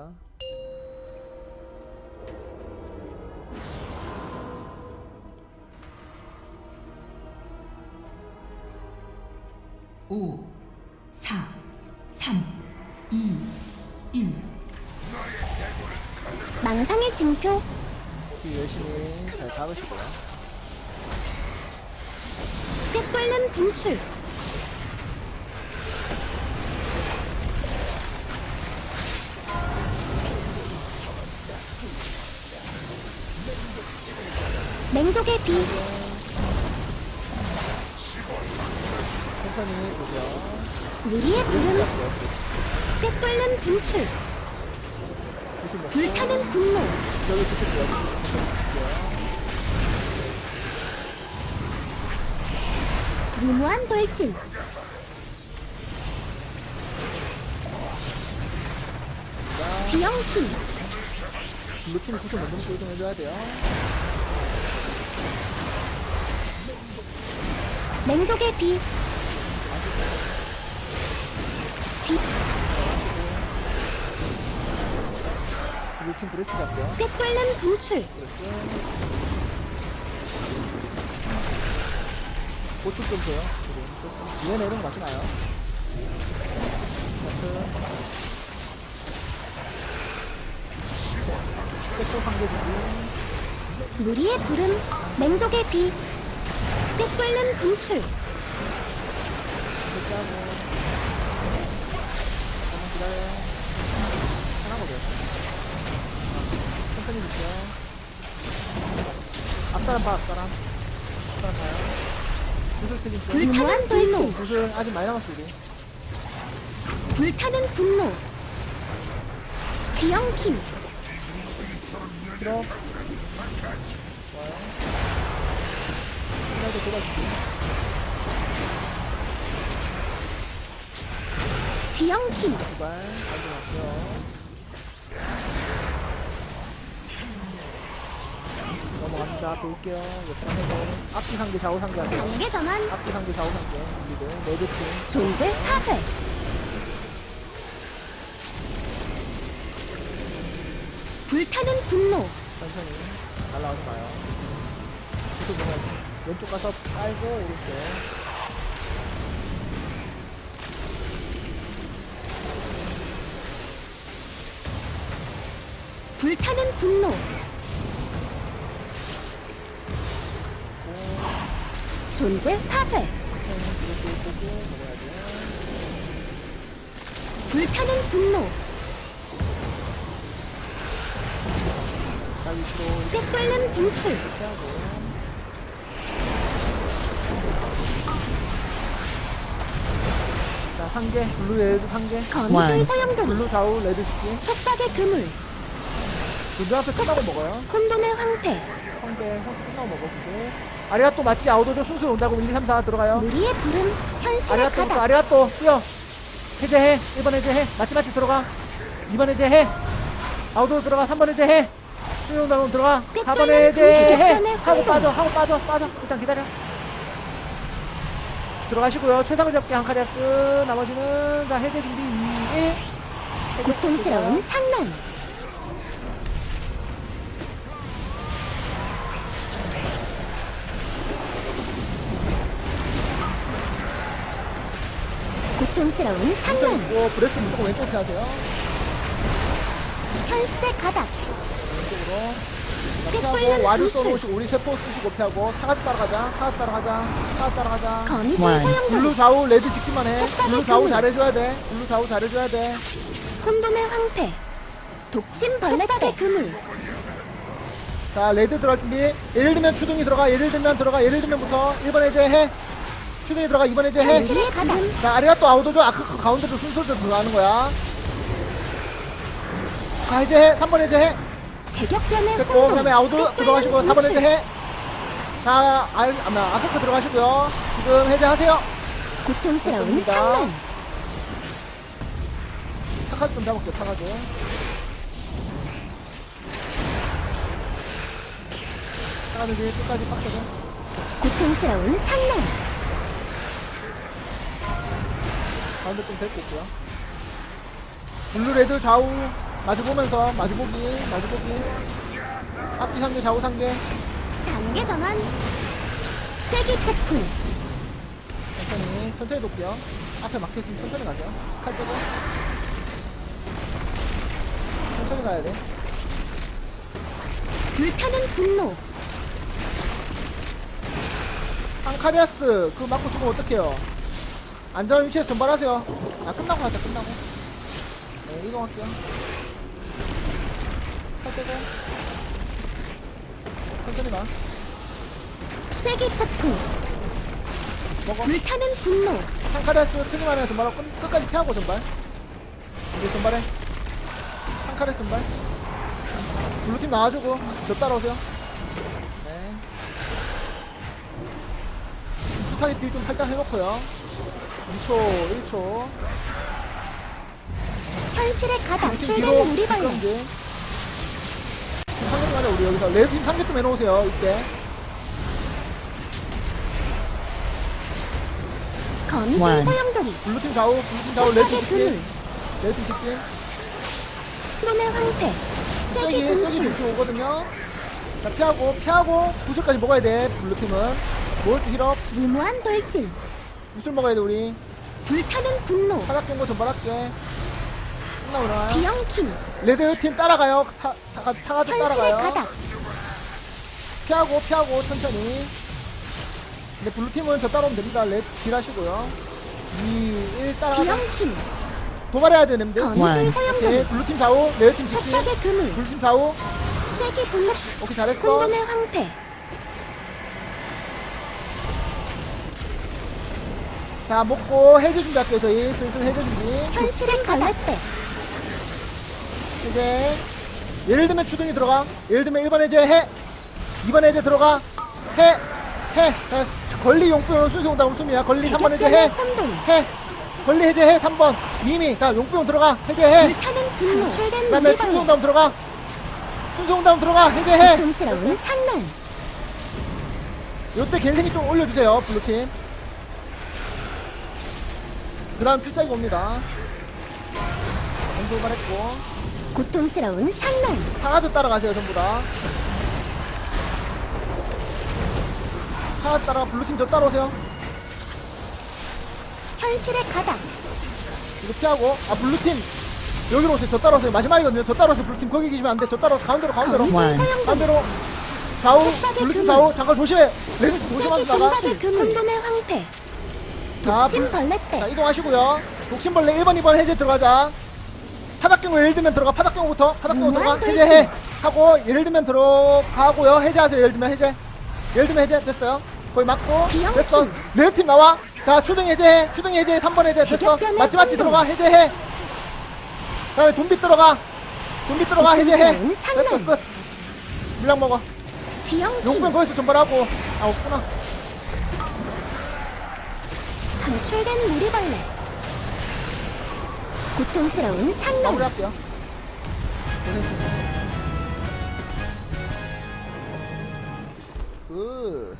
갑니다. 오, 사, 삼, 이, 일. 망상의 징표 키 열심히 잘 잡으시고요. 꾀뚫는 분출 맹독의 비 천천히 보세요. 무리의 부름 꾀뚫는 분출 불타는 분노. 무모한 돌진 뒤엉킴 블루팀 구슬 먼저 먹고 이동해줘야 돼요. 맹독의 비 뒤. 꾀뚫는 분출. 보충 좀 줘요. 내려오는 거 맞지 마요. 무리의 부름 맹독의 비 분출. 앞사람 봐, 앞사람. 앞사람 봐요. 구슬 트긴 좀. 무모한 돌진 구슬 아직 많이 남았어, 우리. 불타는 분노 뒤엉킴 들어. 하나도 돌아줄게. 뒤엉킴. 넘어갑니다. 볼게요. 옆장에서 앞뒤 상계, 좌우 하세요. 단계 전환 앞뒤 상계, 좌우 상계. 준비돼. 레드 팀. 존재 파쇄 불타는 분노 천천히 날라오지 마요. 지금 보면 왼쪽 가서 깔고 오른쪽. 불타는 분노 존재 파쇄. 불타는 분노 자, 위로 이렇게 꾀뚫는 분출 하고. 자, 한 개. 블루 레드 한 개. 거미줄 완. 소용돌이 블루 좌우 레드 직진. 속박의 그물 그 눈앞에 끝나고 먹어요. 혼돈의 황폐 황대 황대 끝나고 먹어 보세요. 아리가또 맞지 아우도조 순수 온다고 1, 2, 3, 4 들어가요. 무리의 부름 현실의 아리가또부터 가닥 아리가또 뛰어. 해제해. 1번 해제해. 맞지 맞지 들어가. 2번 해제해. 아우도 들어가. 3번 해제해. 순수 온다고 들어가. 4번 꿰뚫는 해제해. 하고. 빠져. 하고 빠져. 빠져. 일단 기다려. 들어가시고요. 최상을 잡게 한카리아스. 나머지는 자 해제 준비 2, 1. 고통스러운 창란 고통스러운 창란 있고 브레스 무조건 왼쪽 피하세요. 현실의 가닥 왼쪽으로. 자, 꽤 피하고 뚫는 와류 분출. 쏘놓으시고 우리 세포 쓰시고 피하고 타가지 따라가자. 타가지 따라가자. 타가지 따라가자. 거미줄 블루 좌우 레드 직진만 해. 블루 좌우. 잘해줘야 돼. 블루 좌우 잘해줘야 돼. 혼돈의 황폐 독침 벌레 의 그물 자 레드 들어갈 준비. 예를 들면 추둥이 들어가. 예를 들면 들어가. 예를 들면부터 1번 해제 해. 추둥이 들어가. 2번 해제 해. 현실의 가닥 자 아래가 또 아우도죠. 아크 그 가운데로 순서대로 들어가는 거야. 자 해제해. 3번 해제해. 대격변의 됐고 혼돈 그다음에 아우도 꾀뚫는 들어가시고 4번 분출. 해제해. 자 알, 아마 아크크 들어가시고요. 지금 해제하세요. 고통스러운 됐습니다. 창란 타카드 좀 잡을게요. 타카드. 타카드 뒤에 끝까지 빡세게. 고통스러운 창란 가운데 좀 데리고 있고요. 블루 레드 좌우 마주 보면서 마주보기 마주보기. 앞뒤 상계 좌우 상계. 단계 전환. 쐐기 폭풍. 천천히 천천히 놓을게요. 앞에 막혀있으면 천천히 가세요 칼 빼고. 천천히 가야 돼. 불타는 분노. 앙카리아스 그 맞고 죽으면 어떡해요? 안전한 위치에서 전발하세요. 아 끝나고 하자 끝나고. 네 이동할게요 칼 빼고. 천천히 가 쐐기 폭풍. 먹어 불타는 분노. 트림만 해 전발하고 끝, 끝까지 피하고 전발. 이제 전발해. 앙카리아스 전발. 블루팀 나와주고 저 따라오세요. 네. 타겟 딜좀 살짝 해놓고요. 2초 1초. 현실의 가닥 팀 출된 뒤로 우리벌레 이제 상계 팀 가자 우리 여기서 레드팀 상계팀 해놓으세요 이때. 소용돌이 블루팀 좌우 블루팀 좌우 레드팀 그물 직진. 레드팀 직진. 론의 황폐. 분출. 블루팀 오거든요. 자 피하고 피하고 구슬까지 먹어야 돼 블루팀은. 몰트 힐업. 무모한 돌진. 구슬 먹어야 돼 우리. 불타는 분노. 타작 경고 전발할게 끝나고 일어나요? 비영킹 레드팀 따라가요. 타, 타, 타, 타가지고 현실의 따라가요. 가닥. 피하고 피하고 천천히. 근데 블루팀은 저 따라오면 됩니다. 레드 딜 하시고요. 2 1 따라가자 비영킹 도발해야 원. 오케이 소용돌이 블루팀 좌우 레드팀 직진 속박의 그물. 블루팀 좌우. 쐐기 분출 오케이 잘했어. 혼돈의 황폐. 자 먹고 해제 준비 할게요 저희. 슬슬 해제 준비. 현실의 걸 이제 예를 들면 추등이 들어가. 예를 들면 1번 해제 해. 2번 해제 들어가. 해 해. 자, 권리 용병 순수 온다 웃음이야 권리 3번 해제 해. 혼돈 해. 권리 해제해 3번. 미미 자 용병 들어가. 해제해. 불타는 분노. 그 다음에 우리벌레 온다음 들어가. 순수 온다음 들어가. 해제해. 고통스러운 창문 요때 겐생이 좀 올려주세요 블루팀. 그 다음 필살기 옵니다. 공돌발 했고 고통스러운 창문 상하즈 따라가세요 전부 다. 상하즈 따라 블루팀 저 따라오세요. 현실의 가닥 이거 피하고. 아 블루팀. 여기로 오세요. 저 따라오세요. 마지막이거든요. 저 따라오세요. 블루팀 거기 계시면 안돼. 저 따라오세요 가운데로 가운데로. 가운데로. 좌우. 블루팀. 좌우. 잠깐 조심해. 레드팀 조심하면서 나가. 혼돈의 황폐. 자, 블- 침벌레대 자 이동하시고요. 독심벌레 1번 2번 해제 들어가자 파닥경우 예를 들면 들어가 파닥경우부터 파닥경우 들어가. 무한 해제해. 하고 예를 들면 들어가고요. 해제하세요 예를 들면 해제. 예를 들면 해제. 됐어요. 거의 맞고. 됐어. 레드팀 나와. 자 추등 해제해. 추등 해제해. 3번 해제. 됐어. 맞지 혼돈. 들어가. 해제해. 다음에 돈빛 들어가. 돈빛 들어가. 해제해. 고통스러운 됐어. 끝. 물량 먹어. 용병 거기서 전발하고. 아 없구나. 방출된 우리벌레 고통스러운 창문 마무리할게요. 고생했습니다. 굿